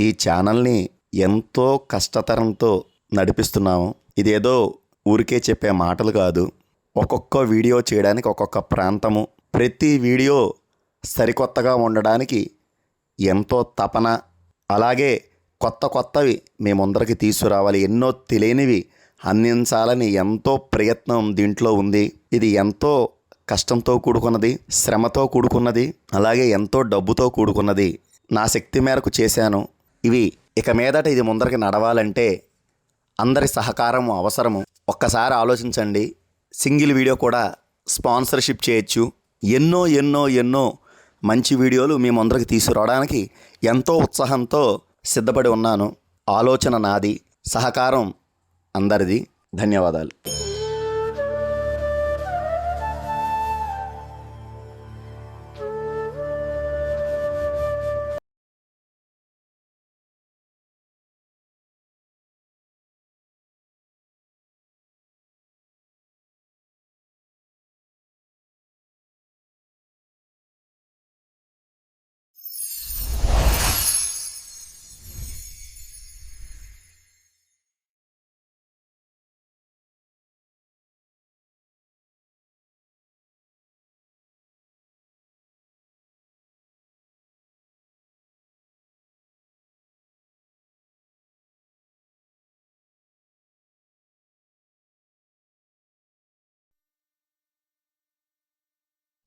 ఈ ఛానల్ని ఎంతో కష్టతరంతో నడిపిస్తున్నాము. ఇదేదో ఊరికే చెప్పే మాటలు కాదు. ఒక్కొక్క వీడియో చేయడానికి ఒక్కొక్క ప్రాంతము. ప్రతి వీడియో సరికొత్తగా ఉండడానికి ఎంతో తపన. అలాగే కొత్త కొత్తవి మీ ముందరికి తీసుకురావాలి. ఎన్నో తెలియనివి అందించాలని ఎంతో ప్రయత్నం దీంట్లో ఉంది. ఇది ఎంతో కష్టంతో కూడుకున్నది శ్రమతో కూడుకున్నది అలాగే ఎంతో డబ్బుతో కూడుకున్నది. నా శక్తి మేరకు చేశాను. ఇవి ఇక మీదట ఇది ముందరికి నడవాలంటే అందరి సహకారం అవసరము. ఒక్కసారి ఆలోచించండి. సింగిల్ వీడియో కూడా స్పాన్సర్షిప్ చేయొచ్చు. ఎన్నో ఎన్నో ఎన్నో మంచి వీడియోలు మీ ముందరికి తీసుకురావడానికి ఎంతో ఉత్సాహంతో సిద్ధపడి ఉన్నాను. ఆలోచన నాది సహకారం అందరిది. ధన్యవాదాలు.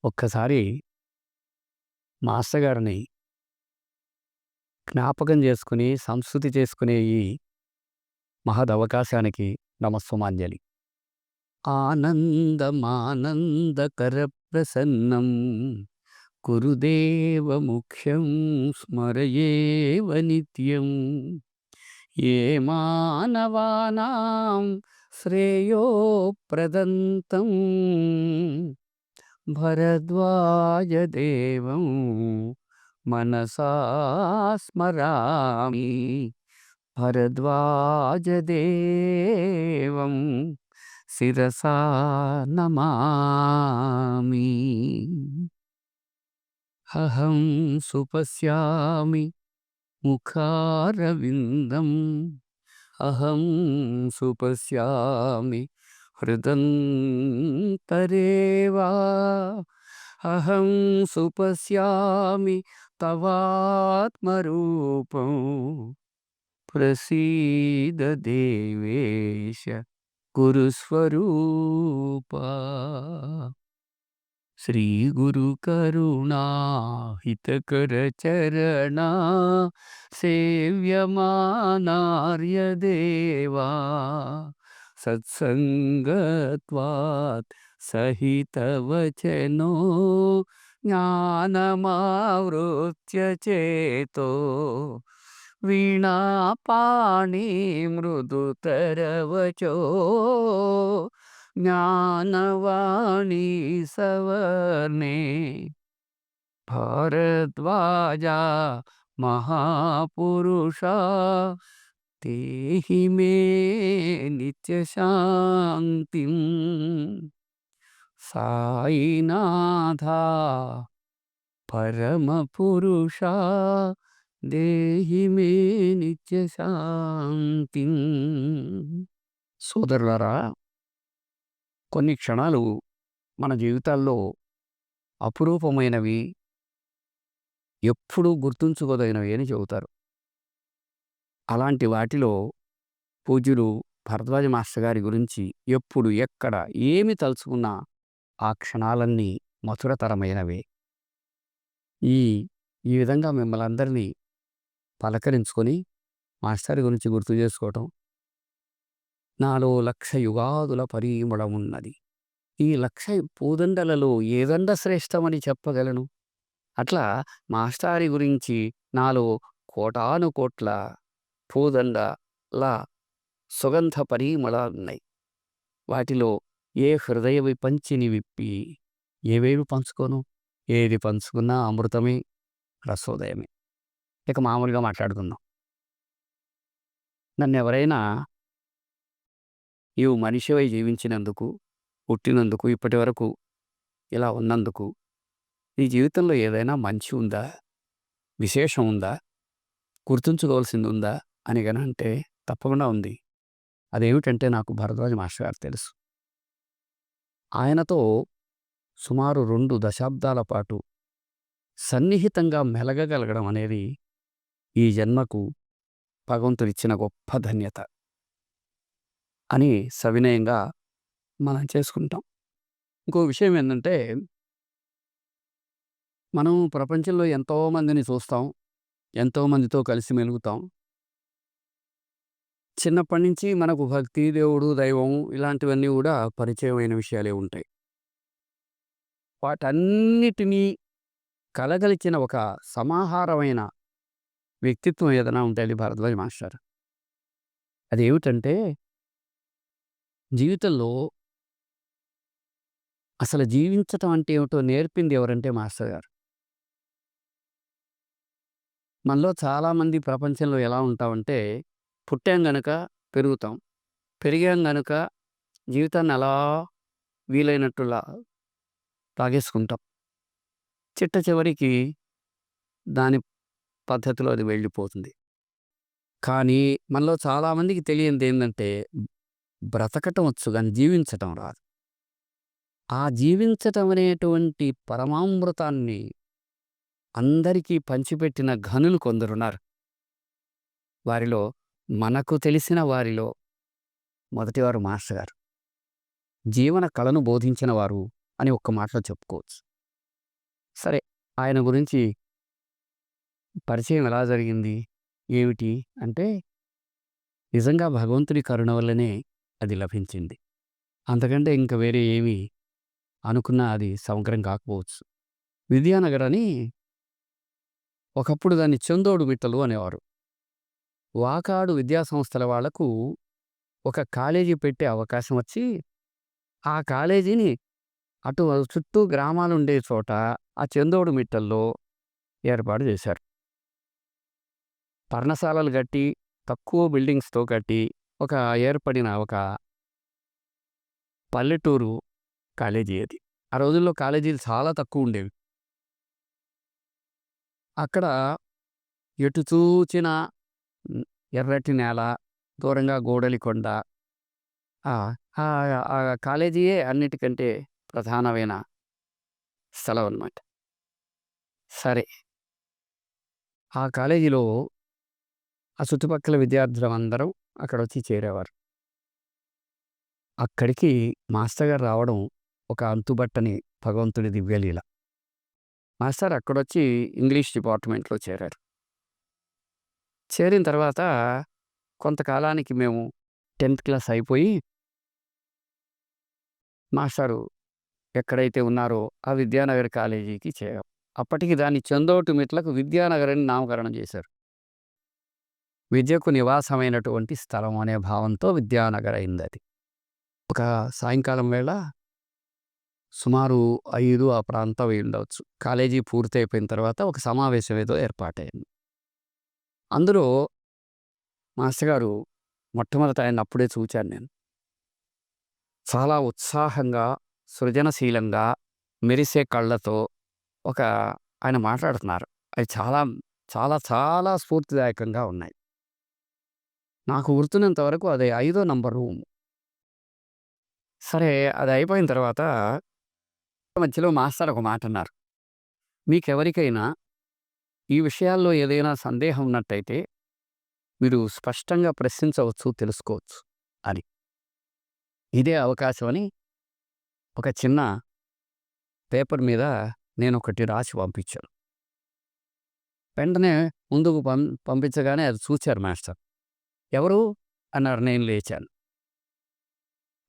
ఒక్కసారి మాస్టర్ గారిని జ్ఞాపకం చేసుకుని సంస్కృతి చేసుకునే ఈ మహదవకాశానికి నమస్సుమాంజలి. ఆనందమానందకర ప్రసన్నం కురుదేవ ముఖ్యం స్మరయేవ నిత్యం. ఏ మానవానాం శ్రేయోప్రదంతం భరద్వాజదేవం మనసా స్మరామి. భరద్వాజదేవం శిరసా నమామి. అహం సుపశ్యామి ముఖారవిందం. అహం సుపశ్యామి प्रदन्तरेवा। अहं सुपस्यामि तवात्मरूपं। प्रसीददेवेश गुरुस्वरूप। श्रीगुरुकरुणा हितकरचरणा सेव्यमानार्यदेवा। सत्सङ्गत्वात् सहितवचनो ज्ञानमावृत्य चेतो. वीणापाणि मृदुतरवचो ज्ञानवाणी सवर्णे. भारद्वाजा महापुरुषा దేహి మే నిత్యశాంతిం సాయినాథ పరమపురుష దేహి మే నిత్యశాంతిం. సోదరులారా కొన్ని క్షణాలు మన జీవితాల్లో అపురూపమైనవి ఎప్పుడూ గుర్తుంచుకోదగినవి అని చెబుతారు. అలాంటి వాటిలో పూజ్యులు భరద్వాజ మాస్టర్ గారి గురించి ఎప్పుడు ఎక్కడ ఏమి తలుచుకున్నా ఆ క్షణాలన్నీ మధురతరమైనవే. ఈ ఈ విధంగా మిమ్మల్ని అందరినీ పలకరించుకొని మాస్టర్ గురించి గుర్తు చేసుకోవటం నాలో లక్ష యుగాదుల పరిమళం ఉన్నది ఈ లక్ష పూదండలలో ఏదండ శ్రేష్టమని చెప్పగలను? అట్లా మాస్టారి గురించి నాలో కోటాను కోట్ల పూదండల సుగంధ పరిమళాలున్నాయి. వాటిలో ఏ హృదయ విపంచిని విప్పి ఏవేవి పంచుకోను? ఏది పంచుకున్నా అమృతమే రసోదయమే. ఇక మామూలుగా మాట్లాడుకుందాం. నన్ను ఎవరైనా నీవు మనిషివై జీవించినందుకు పుట్టినందుకు ఇప్పటి వరకు ఇలా ఉన్నందుకు నీ జీవితంలో ఏదైనా మంచి ఉందా? విశేషం ఉందా? గుర్తుంచుకోవాల్సింది ఉందా? అని గన అంటే తప్పకుండా ఉంది. అదేమిటంటే నాకు భరద్వాజ మాస్టర్ గారు తెలుసు. ఆయనతో సుమారు రెండు దశాబ్దాల పాటు సన్నిహితంగా మెలగగలగడం అనేది ఈ జన్మకు భగవంతుడిచ్చిన గొప్ప ధన్యత అని సవినయంగా మనం చేసుకుంటాం. ఇంకో విషయం ఏంటంటే మనం ప్రపంచంలో ఎంతో మందిని చూస్తాం ఎంతో మందితో కలిసి మెలుగుతాం. చిన్నప్పటి నుంచి మనకు భక్తి దేవుడు దైవం ఇలాంటివన్నీ కూడా పరిచయమైన విషయాలే ఉంటాయి. వాటన్నిటినీ కలగలిచిన ఒక సమాహారమైన వ్యక్తిత్వం ఏదైనా ఉంటుంది భారద్వాజ మాస్టర్. అదేమిటంటే జీవితంలో అసలు జీవించటం అంటే ఏమిటో నేర్పింది ఎవరంటే మాస్టర్ గారు. మనలో చాలామంది ప్రపంచంలో ఎలా ఉంటామంటే పుట్టాం గనక పెరుగుతాం. పెరిగాం గనుక జీవితాన్ని అలా వీలైనట్టులా తాగేసుకుంటాం. చిట్ట చివరికి దాని పద్ధతిలో అది వెళ్ళిపోతుంది. కానీ మనలో చాలామందికి తెలియంది ఏంటంటే బ్రతకటం వచ్చు కానీ జీవించటం రాదు. ఆ జీవించటం అనేటువంటి పరమామృతాన్ని అందరికీ పంచిపెట్టిన ఘనులు కొందరున్నారు. వారిలో మనకు తెలిసిన వారిలో మొదటివారు మాస్టర్ గారు. జీవన కళను బోధించిన వారు అని ఒక్క మాటలో చెప్పుకోవచ్చు. సరే ఆయన గురించి పరిచయం ఎలా జరిగింది? ఏమిటి? అంటే నిజంగా భగవంతుడి కరుణ వల్లనే అది లభించింది. అంతకంటే ఇంకా వేరే ఏమీ అనుకున్నా అది సమగ్రం కాకపోవచ్చు. విద్యానగర్ అని ఒకప్పుడు దాన్ని చందోడు మిట్టలు అనేవారు. వాకాడు విద్యాసంస్థల వాళ్ళకు ఒక కాలేజీ పెట్టే అవకాశం వచ్చి ఆ కాలేజీని అటు చుట్టూ గ్రామాలు ఉండే చోట ఆ చందోడు మిట్టల్లో ఏర్పాటు చేశారు. పర్ణశాలలు కట్టి తక్కువ బిల్డింగ్స్తో కట్టి ఒక ఏర్పడిన ఒక పల్లెటూరు కాలేజీ అది. ఆ రోజుల్లో కాలేజీలు చాలా తక్కువ ఉండేవి. అక్కడ ఎటు చూచిన ఎర్రటి నేల దూరంగా గోడలి కొండ. ఆ కాలేజీయే అన్నిటికంటే ప్రధానమైన స్థలం అన్నమాట సరే. ఆ కాలేజీలో ఆ చుట్టుపక్కల విద్యార్థులందరూ అక్కడ వచ్చి చేరేవారు. అక్కడికి మాస్టర్ గారు రావడం ఒక అంతుబట్టని భగవంతుడి దివ్యలీల. మాస్టర్ అక్కడొచ్చి ఇంగ్లీష్ డిపార్ట్మెంట్లో చేరారు. చేరిన తర్వాత కొంతకాలానికి మేము టెన్త్ క్లాస్ అయిపోయి మాస్టారు ఎక్కడైతే ఉన్నారో ఆ విద్యానగర్ కాలేజీకి చేరాం. అప్పటికి దాన్ని చందోటు మిట్లకు విద్యానగర్ అని నామకరణం చేశారు. విద్యకు నివాసమైనటువంటి స్థలం అనే భావంతో విద్యానగర్ అయింది అది ఒక సాయంకాలం వేళ సుమారు ఐదు ఆ ప్రాంతం అయి ఉండవచ్చు. కాలేజీ పూర్తి అయిపోయిన తర్వాత ఒక సమావేశం ఏదో ఏర్పాటైంది అందులో మాస్టర్ గారు మొట్టమొదట ఆయన అప్పుడే చూచాను నేను. చాలా ఉత్సాహంగా సృజనశీలంగా మెరిసే కళ్ళతో ఒక ఆయన మాట్లాడుతున్నారు. అవి చాలా చాలా చాలా స్ఫూర్తిదాయకంగా ఉన్నాయి. నాకు గుర్తున్నంత వరకు అది ఐదో నంబర్ రూమ్. సరే అది అయిపోయిన తర్వాత మధ్యలో మాస్టర్ ఒక మాట అన్నారు మీకెవరికైనా ఈ విషయాల్లో ఏదైనా సందేహం ఉన్నట్టయితే మీరు స్పష్టంగా ప్రశ్నించవచ్చు తెలుసుకోవచ్చు అని. ఇదే అవకాశం అని ఒక చిన్న పేపర్ మీద నేను ఒకటి రాసి పంపించాను. వెంటనే ముందుకు పం పంపించగానే అది చూచారు మాస్టర్. ఎవరు? అన్నారు. నేను లేచాను.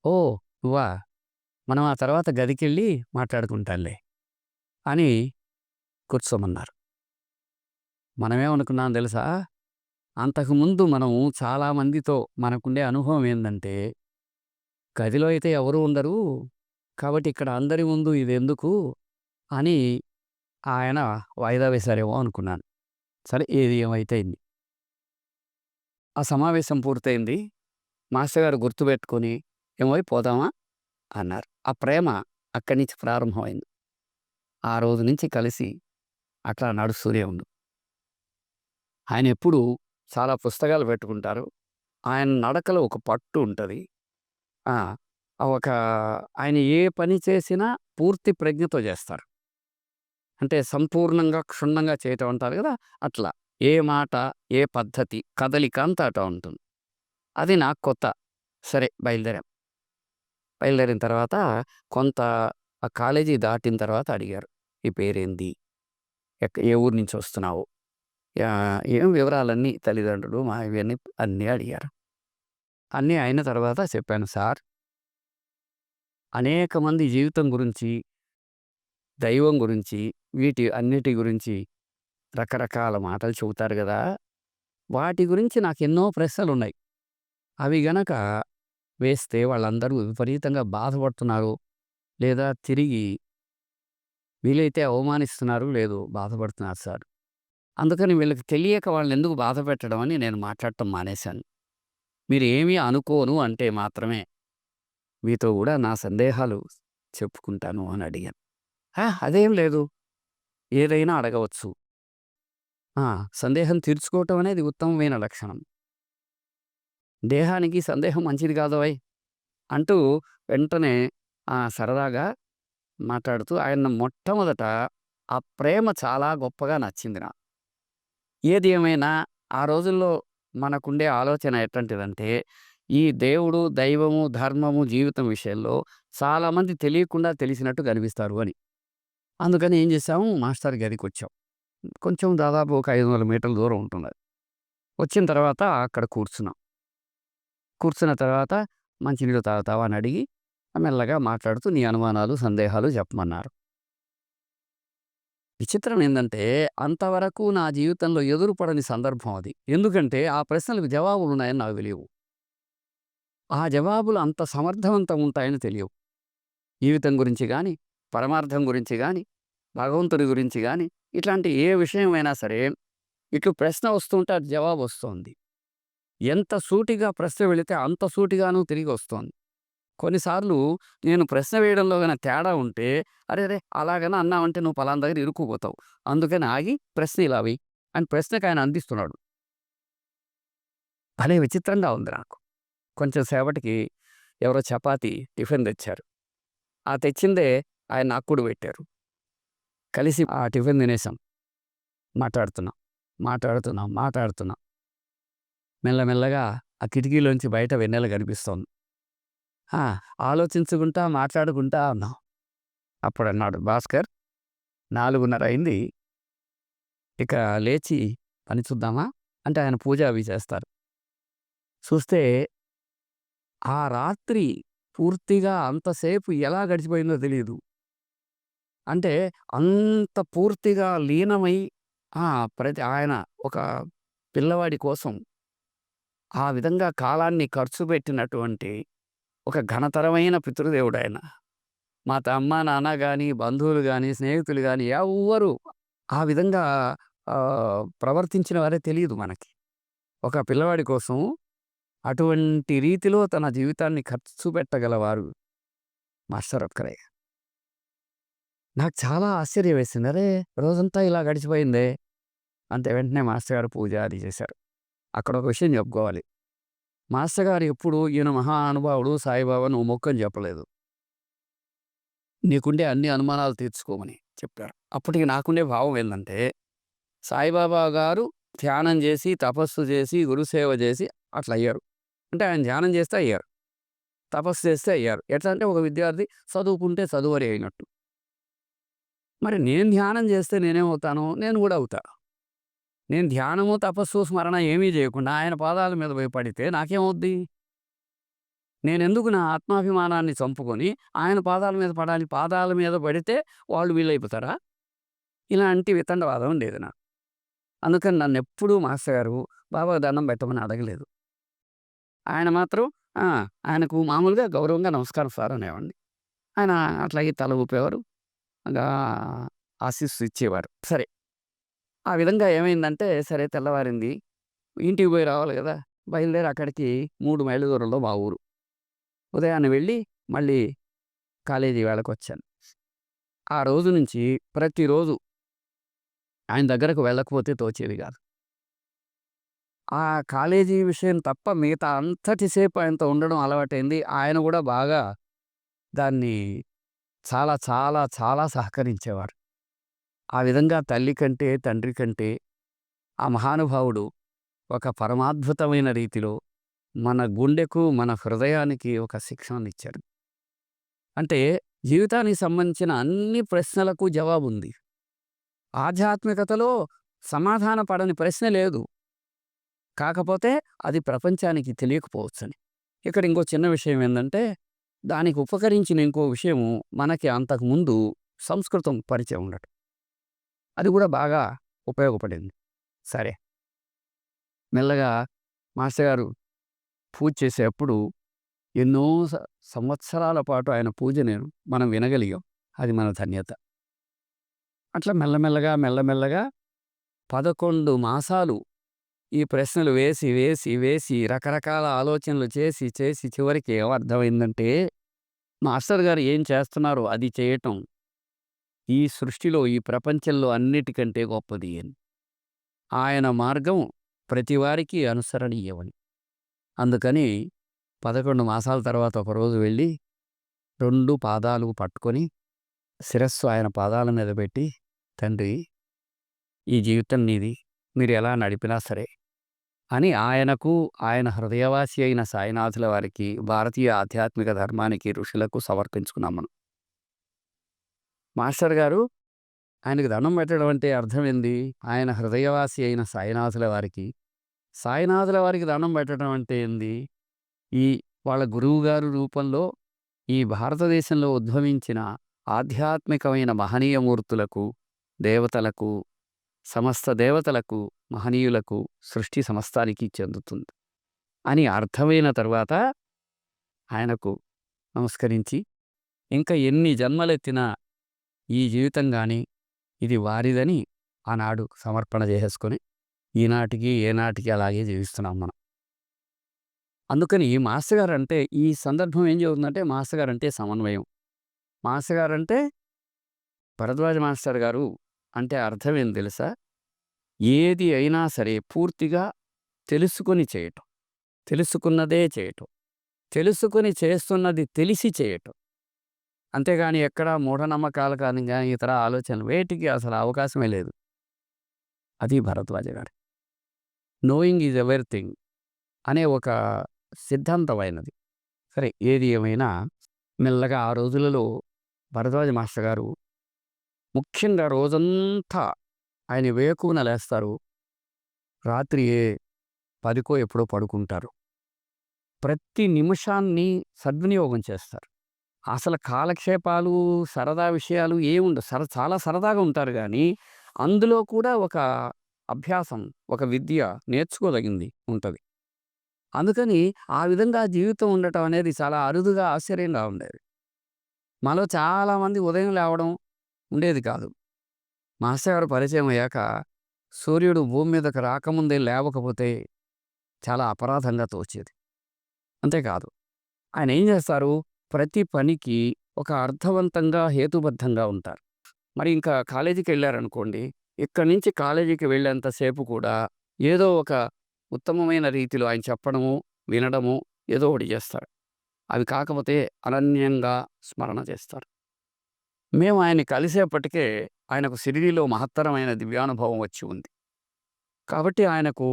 ఓ నువ్వా? మనం ఆ తర్వాత గదికెళ్ళి మాట్లాడుకుంటానులే అని కూర్చోమన్నారు. మనమేమనుకున్నాం తెలుసా? అంతకుముందు మనము చాలామందితో మనకుండే అనుభవం ఏంటంటే గదిలో అయితే ఎవరు ఉండరు కాబట్టి ఇక్కడ అందరి ముందు ఇది ఎందుకు అని ఆయన వాయిదా వేశారేమో అనుకున్నాను. సరే ఏది ఏమైతే అయింది? ఆ సమావేశం పూర్తయింది. మాస్టర్ గారు గుర్తుపెట్టుకొని ఏమోయ్ పోదామా? అన్నారు. ఆ ప్రేమ అక్కడి నుంచి ప్రారంభమైంది. ఆ రోజు నుంచి కలిసి అట్లా నడుస్తూనే ఉంది. ఆయన ఎప్పుడు చాలా పుస్తకాలు పెట్టుకుంటారు. ఆయన నడకలో ఒక పట్టు ఉంటుంది ఒక ఆయన ఏ పని చేసినా పూర్తి ప్రజ్ఞతో చేస్తారు. అంటే సంపూర్ణంగా, క్షుణ్ణంగా చేయటం అంటారు కదా అట్లా. ఏ మాట, ఏ పద్ధతి, కదలిక అంతా అట ఉంటుంది. అది నాకు కొత్త. సరే బయలుదేరాం. బయలుదేరిన తర్వాత కొంత ఆ కాలేజీ దాటిన తర్వాత అడిగారు. ఈ పేరేంది? ఎక్ ఏ ఊరు నుంచి వస్తున్నావు?" ఏం వివరాలన్నీ తల్లిదండ్రులు మా ఇవన్నీ అన్నీ అడిగారు. అన్నీ అయిన తర్వాత చెప్పాను. సార్ అనేక మంది జీవితం గురించి, దైవం గురించి, వీటి అన్నిటి గురించి రకరకాల మాటలు చెబుతారు గదా! వాటి గురించి నాకెన్నో ప్రశ్నలున్నాయి. అవి గనక వేస్తే వాళ్ళందరూ విపరీతంగా బాధపడుతున్నారు. లేదా తిరిగి వీలైతే అవమానిస్తున్నారు. లేదు బాధపడుతున్నారు సార్. అందుకని వీళ్ళకి తెలియక వాళ్ళని ఎందుకు బాధపెట్టడం అని నేను మాట్లాడటం మానేశాను. మీరు ఏమీ అనుకోను అంటే మాత్రమే మీతో కూడా నా సందేహాలు చెప్పుకుంటాను అని అడిగాను. అదేం లేదు. ఏదైనా అడగవచ్చు. సందేహం తీర్చుకోవటం అనేది ఉత్తమమైన లక్షణం. దేహానికి సందేహం మంచిది కాదోయ్! అంటూ వెంటనే ఆ! సరదాగా మాట్లాడుతూ ఆయన మొట్టమొదట ఆ ప్రేమ చాలా గొప్పగా నచ్చింది నాకు. ఏది ఏమైనా ఆ రోజుల్లో మనకుండే ఆలోచన ఎట్లాంటిదంటే, ఈ దేవుడు, దైవము, ధర్మము, జీవితం విషయంలో చాలామంది తెలియకుండా తెలిసినట్టు కనిపిస్తారు అని. అందుకని ఏం చేశాము మాస్టర్ గదికి వచ్చాం కొంచెం దాదాపు ఒక 500 మీటర్ల దూరం ఉంటున్నది వచ్చిన తర్వాత అక్కడ కూర్చున్నాం. కూర్చున్న తర్వాత మంచినీళ్ళు తాగుతావా అని అడిగి మెల్లగా మాట్లాడుతూ నీ అనుమానాలు, సందేహాలు చెప్పమన్నారు. విచిత్రం ఏంటంటే అంతవరకు నా జీవితంలో ఎదురుపడని సందర్భం అది. ఎందుకంటే ఆ ప్రశ్నలకు జవాబులున్నాయని నాకు తెలియవు. ఆ జవాబులు అంత సమర్థవంతం ఉంటాయని తెలియవు. జీవితం గురించి కానీ పరమార్థం గురించి కానీ భగవంతుడి గురించి కానీ ఇట్లాంటి ఏ విషయమైనా సరే ఇట్లు ప్రశ్న వస్తుంటే అటు జవాబు వస్తుంది ఎంత సూటిగా ప్రశ్న వెళితే అంత సూటిగాను తిరిగి వస్తోంది. కొన్నిసార్లు నేను ప్రశ్న వేయడంలో కానీ తేడా ఉంటే అరే అరే అలాగనే అన్నామంటే నువ్వు పలానా దగ్గర ఇరుక్కుపోతావు. అందుకని ఆగి ప్రశ్న ఇలా వెయ్యి అని ప్రశ్నకు ఆయన అందిస్తున్నాడు. భలే విచిత్రంగా ఉంది నాకు. కొంచెం సేపటికి ఎవరో చపాతి టిఫిన్ తెచ్చారు. ఆ తెచ్చిందే ఆయన నాకు కూడా పెట్టారు. కలిసి ఆ టిఫిన్ తినేసాం. మాట్లాడుతున్నాం. మాట్లాడుతున్నాం. మాట్లాడుతున్నాం. మెల్లమెల్లగా ఆ కిటికీలోంచి బయట వెన్నెల కనిపిస్తోంది. ఆలోచించుకుంటా, మాట్లాడుకుంటా ఉన్నాం. అప్పుడన్నాడు భాస్కర్ 4:30 అయింది. ఇక లేచి పని చూద్దామా? అంటే ఆయన పూజ అవి చేస్తారు. చూస్తే ఆ రాత్రి పూర్తిగా అంతసేపు ఎలా గడిచిపోయిందో తెలియదు అంటే అంత పూర్తిగా లీనమై ప్రతి ఆయన ఒక పిల్లవాడి కోసం ఆ విధంగా కాలాన్ని ఖర్చు పెట్టినటువంటి ఒక ఘనతరమైన పితృదేవుడాయన. మా త అమ్మ, నాన్న కానీ బంధువులు కానీ స్నేహితులు కానీ ఎవ్వరు ఆ విధంగా ప్రవర్తించిన వారే తెలియదు మనకి. ఒక పిల్లవాడి కోసం అటువంటి రీతిలో తన జీవితాన్ని ఖర్చు పెట్టగలవారు మాస్టర్ ఒక్కరే. నాకు చాలా ఆశ్చర్యం వేసింది. అరే! రోజంతా ఇలా గడిచిపోయిందే. అంతే వెంటనే మాస్టర్ గారు పూజ అది చేశారు. అక్కడ ఒక విషయం చెప్పుకోవాలి. మాస్టర్ గారు ఎప్పుడు ఈయన మహానుభావుడు సాయిబాబా నువ్వు మొక్కని చెప్పలేదు. నీకుండే అన్ని అనుమానాలు తీర్చుకోమని చెప్పారు. అప్పటికి నాకుండే భావం ఏంటంటే సాయిబాబా గారు ధ్యానం చేసి, తపస్సు చేసి, గురుసేవ చేసి అట్లా అయ్యారు. అంటే ఆయన ధ్యానం చేస్తే అయ్యారు. తపస్సు చేస్తే అయ్యారు. ఎట్లా అంటే ఒక విద్యార్థి చదువుకుంటే చదువరి అయినట్టు. మరి నేను ధ్యానం చేస్తే నేనేమవుతాను? నేను కూడా అవుతా. నేను ధ్యానము, తపస్సు, స్మరణ ఏమీ చేయకుండా ఆయన పాదాల మీద పోయి పడితే నాకేమవుద్ది? నేనెందుకు నా ఆత్మాభిమానాన్ని చంపుకొని ఆయన పాదాల మీద పడాలి? పాదాల మీద పడితే వాళ్ళు వీలైపోతారా ఇలాంటి వితండవాదం ఉండేది నాకు. అందుకని నన్నెప్పుడూ మాస్టర్ గారు బాబా దండం పెట్టమని అడగలేదు. ఆయన మాత్రం ఆయనకు మామూలుగా గౌరవంగా నమస్కారం సార్ అనేవాడిని. ఆయన అట్లాగే తల ఊపేవారు. ఆశీస్సు ఇచ్చేవారు. సరే. ఆ విధంగా ఏమైందంటే సరే తెల్లవారింది. ఇంటికి పోయి రావాలి కదా బయలుదేరి అక్కడికి మూడు మైళ్ళ దూరంలో మా ఊరు. ఉదయాన్నే వెళ్ళి మళ్ళీ కాలేజీ వేళకొచ్చాను. ఆ రోజు నుంచి ప్రతిరోజు ఆయన దగ్గరకు వెళ్ళకపోతే తోచేది కాదు. ఆ కాలేజీ విషయం తప్ప మిగతా అంతటి సేపు ఆయనతో ఉండడం అలవాటైంది. ఆయన కూడా బాగా దాన్ని చాలా చాలా చాలా సహకరించేవారు. ఆ విధంగా తల్లి కంటే, తండ్రి కంటే ఆ మహానుభావుడు ఒక పరమాద్భుతమైన రీతిలో మన గుండెకు, మన హృదయానికి ఒక శిక్షణనిచ్చారు. అంటే జీవితానికి సంబంధించిన అన్ని ప్రశ్నలకు జవాబుంది. ఆధ్యాత్మికతలో సమాధాన పడని ప్రశ్న లేదు. కాకపోతే అది ప్రపంచానికి తెలియకపోవచ్చని. ఇక్కడ ఇంకో చిన్న విషయం ఏంటంటే దానికి ఉపకరించిన ఇంకో విషయము మనకి అంతకుముందు సంస్కృతం పరిచయం ఉండటం. అది కూడా బాగా ఉపయోగపడింది. సరే. మెల్లగా మాస్టర్ గారు పూజ చేసేప్పుడు ఎన్నో సంవత్సరాల పాటు ఆయన పూజ నేను మనం వినగలిగాం. అది మన ధన్యత. అట్లా మెల్లమెల్లగా, మెల్లమెల్లగా 11 మాసాలు ఈ ప్రశ్నలు వేసి, వేసి, వేసి రకరకాల ఆలోచనలు చేసి, చేసి చివరికి ఏమర్థమైందంటే, మాస్టర్ గారు ఏం చేస్తున్నారో అది చేయటం ఈ సృష్టిలో, ఈ ప్రపంచంలో అన్నిటికంటే గొప్పది అని. ఆయన మార్గం ప్రతివారికి అనుసరణీయమని. అందుకని 11 మాసాల తర్వాత ఒకరోజు వెళ్ళి రెండు పాదాలు పట్టుకొని శిరస్సు ఆయన పాదాల మీద పెట్టి, తండ్రి ఈ జీవితం నీది. మీరు ఎలా నడిపినా సరే అని ఆయనకు, ఆయన హృదయవాసి అయిన సాయినాథుల వారికి, భారతీయ ఆధ్యాత్మిక ధర్మానికి, ఋషులకు సమర్పించుకున్నాం మనం. మాస్టర్ గారు ఆయనకు దండం పెట్టడం అంటే అర్థం ఏంది? ఆయన హృదయవాసి అయిన సాయినాథుల వారికి, సాయినాథుల వారికి దండం పెట్టడం అంటే ఏంది? ఈ వాళ్ళ గురువుగారు రూపంలో ఈ భారతదేశంలో ఉద్భవించిన ఆధ్యాత్మికమైన మహనీయ మూర్తులకు, దేవతలకు, సమస్త దేవతలకు, మహనీయులకు, సృష్టి సమస్తానికి చెందుతుంది. అని అర్థమైన తరువాత ఆయనకు నమస్కరించి, ఇంకా ఎన్ని జన్మలెత్తినా ఈ జీవితం కానీ ఇది వారిదని ఆనాడు సమర్పణ చేసేసుకొని, ఈనాటికి, ఏనాటికి అలాగే జీవిస్తున్నాం మనం. అందుకని మాస్టర్ అంటే ఈ సందర్భం ఏం చెబుతుందంటే, మాస్టర్ అంటే సమన్వయం. మాస్టర్ అంటే భరద్వాజ మాస్టర్ గారు అంటే అర్థం ఏం తెలుసా? ఏది అయినా సరే పూర్తిగా తెలుసుకొని చేయటం. తెలుసుకున్నదే చేయటం. తెలుసుకొని చేస్తున్నది తెలిసి చేయటం. అంతేగాని ఎక్కడా మూఢనమ్మకాలు కానీ కానీ ఇతర ఆలోచనలు వేటికి అసలు అవకాశమే లేదు. అది భరద్వాజ గారు. నోయింగ్ ఈజ్ ఎవ్రీథింగ్ అనే ఒక సిద్ధాంతమైనది సరే ఏది ఏమైనా మెల్లగా ఆ రోజులలో భరద్వాజ మాస్టర్ గారు ముఖ్యంగా రోజంతా ఆయన వేకువన లేస్తారు. రాత్రి పదికో ఎప్పుడో పడుకుంటారు. ప్రతి నిమిషాన్ని సద్వినియోగం చేస్తారు. అసలు కాలక్షేపాలు, సరదా విషయాలు ఏముండవు. సర చాలా సరదాగా ఉంటారు కానీ అందులో కూడా ఒక అభ్యాసం, ఒక విద్య నేర్చుకోదగింది ఉంటుంది అందుకని ఆ విధంగా జీవితం ఉండటం అనేది చాలా అరుదుగా, ఆశ్చర్యంగా ఉండేది. మాలో చాలామంది ఉదయం లేవడం ఉండేది కాదు. మాస్టర్ గారు పరిచయం అయ్యాక సూర్యుడు భూమి మీదకి రాకముందే లేవకపోతే చాలా అపరాధంగా తోచేది. అంతేకాదు ఆయన ఏం చేస్తారు? ప్రతి పనికి ఒక అర్థవంతంగా, హేతుబద్ధంగా ఉంటారు. మరి ఇంకా కాలేజీకెళ్ళారనుకోండి, ఇక్కడి నుంచి కాలేజీకి వెళ్ళేంతసేపు కూడా ఏదో ఒక ఉత్తమమైన రీతిలో ఆయన చెప్పడము, వినడము ఏదో ఒకటి చేస్తారు. అవి కాకపోతే అనన్యంగా స్మరణ చేస్తారు. మేము ఆయన్ని కలిసేప్పటికే ఆయనకు షిరిడీలో మహత్తరమైన దివ్యానుభవం వచ్చి ఉంది. కాబట్టి ఆయనకు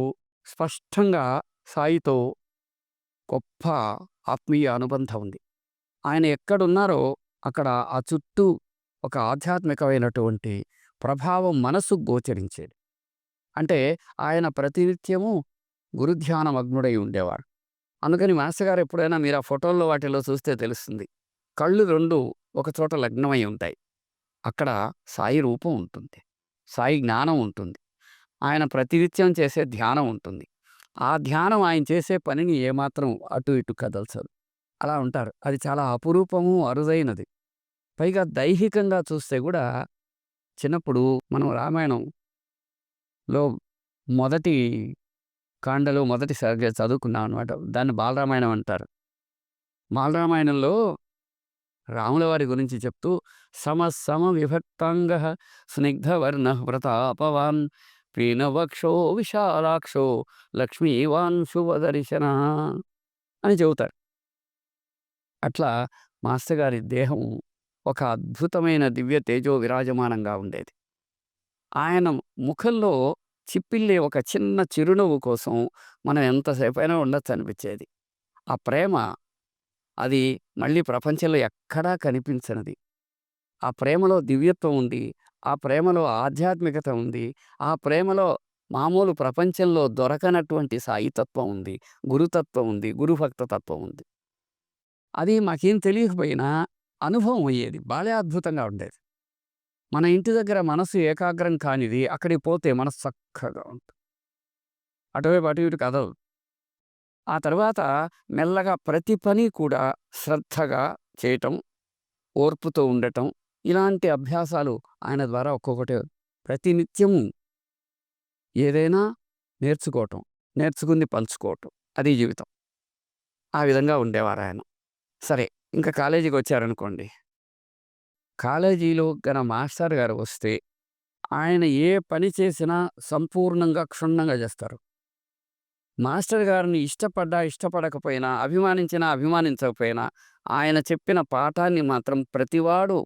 స్పష్టంగా సాయితో గొప్ప ఆత్మీయ అనుబంధం ఉంది. ఆయన ఎక్కడున్నారో అక్కడ ఆ చుట్టూ ఒక ఆధ్యాత్మికమైనటువంటి ప్రభావం మనస్సు గోచరించేది. అంటే ఆయన ప్రతినిత్యము గురుధ్యానమగ్నుడై ఉండేవాడు. అందుకని మాస్టర్ గారు ఎప్పుడైనా మీరు ఆ ఫోటోల్లో వాటిలో చూస్తే తెలుస్తుంది. కళ్ళు రెండు ఒకచోట లగ్నమై ఉంటాయి. అక్కడ సాయి రూపం ఉంటుంది. సాయి జ్ఞానం ఉంటుంది. ఆయన ప్రతినిత్యం చేసే ధ్యానం ఉంటుంది. ఆ ధ్యానం ఆయన చేసే పనిని ఏమాత్రం అటు ఇటు కదల్చదు. అలా ఉంటారు. అది చాలా అపురూపము, అరుదైనది. పైగా దైహికంగా చూస్తే కూడా చిన్నప్పుడు మనం రామాయణంలో మొదటి కాండలో మొదటి సరిగ్గా చదువుకున్నాం అనమాట. దాన్ని బాలరామాయణం అంటారు. బాలరామాయణంలో రాముల వారి గురించి చెప్తూ సమ విభక్తాంగః స్నిగ్ధవర్ణ ప్రతాపవాన్ పీనవక్షో విశాలాక్షో లక్ష్మీవాన్ శుభదర్శన అని చెబుతారు అట్లా మాస్టర్ గారి దేహం ఒక అద్భుతమైన దివ్య తేజో విరాజమానంగా ఉండేది. ఆయన ముఖంలో చిప్పిల్లే ఒక చిన్న చిరునవ్వు కోసం మనం ఎంతసేపైనా ఉండొచ్చు అనిపించేది ఆ ప్రేమ అది మళ్ళీ ప్రపంచంలో ఎక్కడా కనిపించనిది. ఆ ప్రేమలో దివ్యత్వం ఉంది ఆ ప్రేమలో ఆధ్యాత్మికత ఉంది ఆ ప్రేమలో మామూలు ప్రపంచంలో దొరకనటువంటి సాయితత్వం ఉంది గురుతత్వం ఉంది గురుభక్త తత్వం ఉంది. అది మాకేం తెలియకపోయినా అనుభవం అయ్యేది. బాగా అద్భుతంగా ఉండేది. మన ఇంటి దగ్గర మనసు ఏకాగ్రం కానిది అక్కడికి పోతే మనసు చక్కగా ఉంటుంది. అటువైపు అటు ఇటు కదలదు. ఆ తర్వాత మెల్లగా ప్రతి పని కూడా శ్రద్ధగా చేయటం ఓర్పుతో ఉండటం ఇలాంటి అభ్యాసాలు ఆయన ద్వారా ఒక్కొక్కటి ప్రతినిత్యము ఏదైనా నేర్చుకోవటం నేర్చుకుంది పంచుకోవటం. అది జీవితం. ఆ విధంగా ఉండేవారు ఆయన. సరే ఇంకా కాలేజీకి వచ్చారనుకోండి కాలేజీలో గన మాస్టర్ గారు వస్తే ఆయన ఏ పని చేసినా సంపూర్ణంగా క్షుణ్ణంగా చేస్తారు. మాస్టర్ గారిని ఇష్టపడ్డా ఇష్టపడకపోయినా అభిమానించినా అభిమానించకపోయినా ఆయన చెప్పిన పాఠాన్ని మాత్రం ప్రతివాడు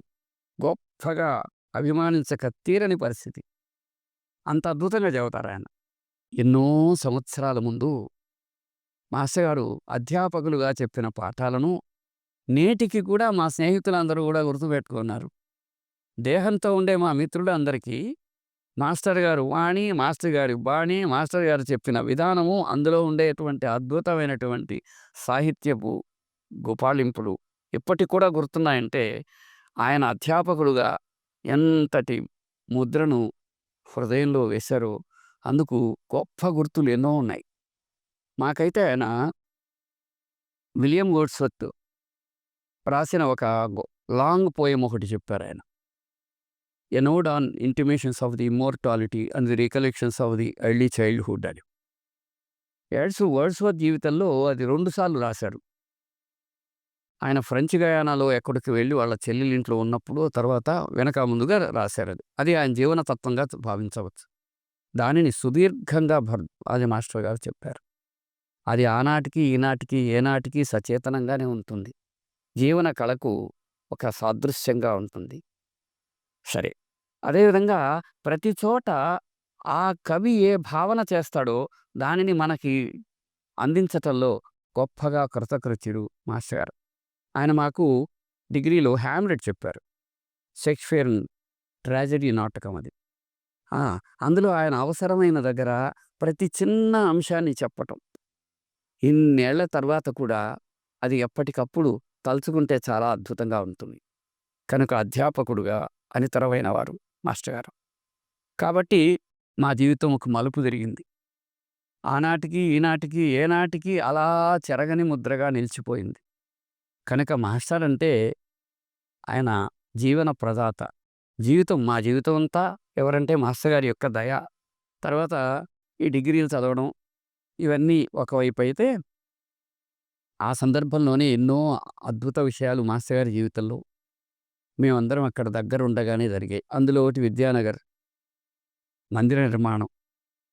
గొప్పగా అభిమానించక తీరని పరిస్థితి. అంత అద్భుతంగా చెబుతారు ఆయన. ఎన్నో సంవత్సరాల ముందు మాస్టర్ గారు అధ్యాపకులుగా చెప్పిన పాఠాలను నేటికి కూడా మా స్నేహితులందరూ కూడా గుర్తుపెట్టుకున్నారు దేహంతో ఉండే మా మిత్రులు అందరికీ మాస్టర్ గారు వాణి మాస్టర్ గారి బాణి మాస్టర్ గారు చెప్పిన విధానము అందులో ఉండేటువంటి అద్భుతమైనటువంటి సాహిత్యపు గోపాలింపులు ఇప్పటికి కూడా గుర్తున్నాయంటే ఆయన అధ్యాపకుడుగా ఎంతటి ముద్రను హృదయంలో వేశారో అందుకు గొప్ప గుర్తులు ఎన్నో ఉన్నాయి. మాకైతే ఆయన విలియం గోడ్స్వత్ రాసిన ఒక గొ- లాంగ్ పోయం ఒకటి చెప్పారు ఆయన. An ode on intimations of the immortality and the recollections of the early childhood అని. ఎడ్స్ వర్డ్స్వర్త్ జీవితంలో అది రెండుసార్లు రాశారు. ఆయన ఫ్రెంచ్ గయానాలో ఎక్కడికి వెళ్ళి వాళ్ళ చెల్లెలింట్లో ఉన్నప్పుడు తర్వాత వెనక ముందుగా రాశారు అది. అది ఆయన జీవన తత్వంగా భావించవచ్చు. దానిని సుదీర్ఘంగా భరద్వాజ మాస్టర్ గారు చెప్పారు. అది ఆనాటికి ఈనాటికి ఏనాటికి సచేతనంగానే ఉంటుంది. జీవన కళకు ఒక సాదృశ్యంగా ఉంటుంది. సరే అదేవిధంగా ప్రతి చోట ఆ కవి ఏ భావన చేస్తాడో దానిని మనకి అందించటంలో గొప్పగా కృతకృత్యుడు మాస్టర్. గారు ఆయన మాకు డిగ్రీలో హ్యామ్లెట్ చెప్పారు. షేక్స్పియర్ ట్రాజడీ నాటకం అది. ఆ, అందులో ఆయన అవసరమైన దగ్గర ప్రతి చిన్న అంశాన్ని చెప్పటం. ఇన్నేళ్ళ తర్వాత కూడా అది ఎప్పటికప్పుడు తలుచుకుంటే చాలా అద్భుతంగా ఉంటుంది. కనుక అధ్యాపకుడుగా అనితరమైన వారు మాస్టర్ గారు కాబట్టి మా జీవితం ఒక మలుపు తిరిగింది. ఆనాటికి ఈనాటికి ఏనాటికి అలా చెరగని ముద్రగా నిలిచిపోయింది. కనుక మాస్టర్ అంటే ఆయన జీవన ప్రదాత. జీవితం మా జీవితం అంతా ఎవరంటే మాస్టర్ గారి యొక్క దయ. తర్వాత ఈ డిగ్రీలు చదవడం ఇవన్నీ ఒకవైపు అయితే ఆ సందర్భంలోనే ఎన్నో అద్భుత విషయాలు మాస్టర్ గారి జీవితంలో మేమందరం అక్కడ దగ్గర ఉండగానే జరిగాయి. అందులో ఒకటి విద్యానగర్ మందిర నిర్మాణం.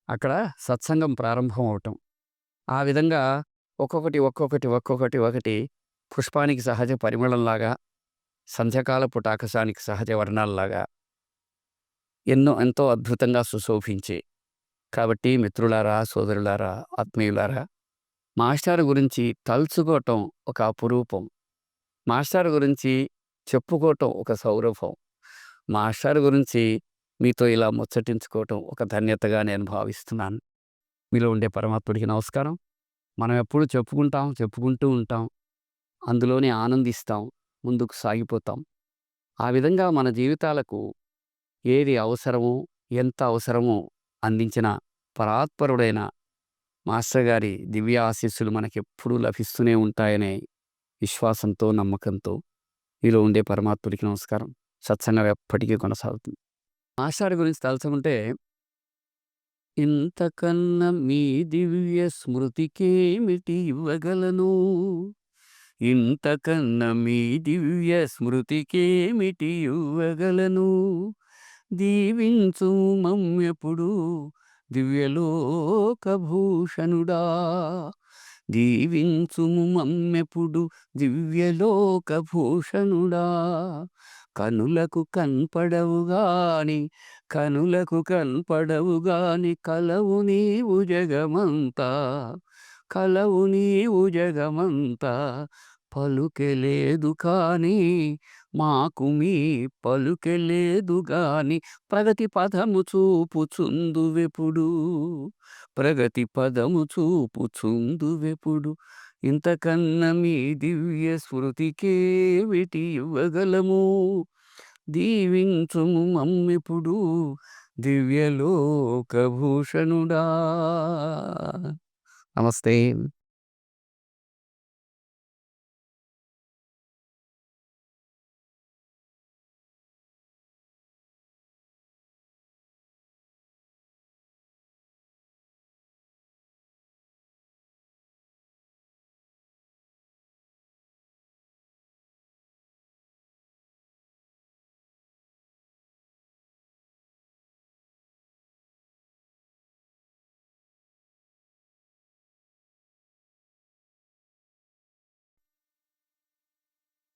అక్కడ సత్సంగం ప్రారంభం అవటం ఆ విధంగా ఒక్కొక్కటి ఒక్కొక్కటి ఒక్కొక్కటి ఒకటి పుష్పానికి సహజ పరిమళంలాగా సంధ్యకాలపు టాకసానికి సహజ వర్ణాలలాగా ఎన్నో ఎంతో అద్భుతంగా సుశోభించి కాబట్టి మిత్రులారా సోదరులారా ఆత్మీయులారా మాస్టర్ గురించి తలుచుకోవటం ఒక అపురూపం. మాస్టర్ గురించి చెప్పుకోవటం ఒక సౌరభం. మాస్టర్ గురించి మీతో ఇలా ముచ్చటించుకోవటం ఒక ధన్యతగా నేను భావిస్తున్నాను. మీలో ఉండే పరమాత్ముడికి నమస్కారం. మనం ఎప్పుడు చెప్పుకుంటాం చెప్పుకుంటూ ఉంటాం. అందులోనే ఆనందిస్తాం ముందుకు సాగిపోతాం. ఆ విధంగా మన జీవితాలకు ఏది అవసరమో ఎంత అవసరమో అందించిన పరాత్పరుడైన మాస్టర్ గారి దివ్య ఆశీస్సులు మనకెప్పుడూ లభిస్తూనే ఉంటాయనే విశ్వాసంతో నమ్మకంతో మీలో ఉండే పరమాత్ముడికి నమస్కారం. సత్సంగం ఎప్పటికీ కొనసాగుతుంది. మాస్టర్ గురించి తలుచుకుంటే ఇంతకన్నా మీ దివ్య స్మృతికేమిటి ఇవ్వగలను? ఇంతకన్నా మీ దివ్య స్మృతికేమిటి ఇవ్వగలను? దీవించు మమ్మెప్పుడు దివ్యలోకభూషణుడా. దీవించుము మమ్మెప్పుడు దివ్యలోకభూషణుడా. కనులకు కన్పడవుగాని కనులకు కన్పడవుగాని కలవు నీవు జగమంతా. కలవు నీవు జగమంతా. పలుకెలేదు కానీ మాకు మీ పలుకెలేదు గాని ప్రగతి పదము చూపుచుందువెప్పుడు ప్రగతి పదము చూపుచుందువెప్పుడు ఇంతకన్నా మీ దివ్య స్మృతికేమిటి ఇవ్వగలము. దీవించుము మమ్మిప్పుడు దివ్యలోకభూషణుడా. నమస్తే.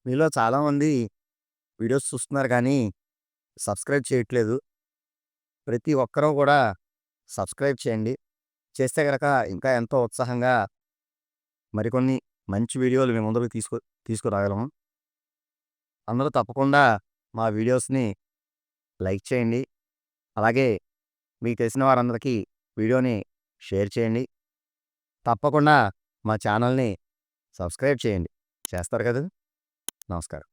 మీలో చాలామంది వీడియోస్ చూస్తున్నారు కానీ సబ్స్క్రైబ్ చేయట్లేదు. ప్రతి ఒక్కరూ కూడా సబ్స్క్రైబ్ చేయండి. చేస్తే కనుక ఇంకా ఎంతో ఉత్సాహంగా మరికొన్ని మంచి వీడియోలు మేము ముందుకు తీసుకు తీసుకురాగలము. అందరూ తప్పకుండా మా వీడియోస్ని లైక్ చేయండి. అలాగే మీకు తెలిసిన వారందరికీ వీడియోని షేర్ చేయండి. తప్పకుండా మా ఛానల్ని సబ్స్క్రైబ్ చేయండి. చేస్తారు కదా? నమస్కారం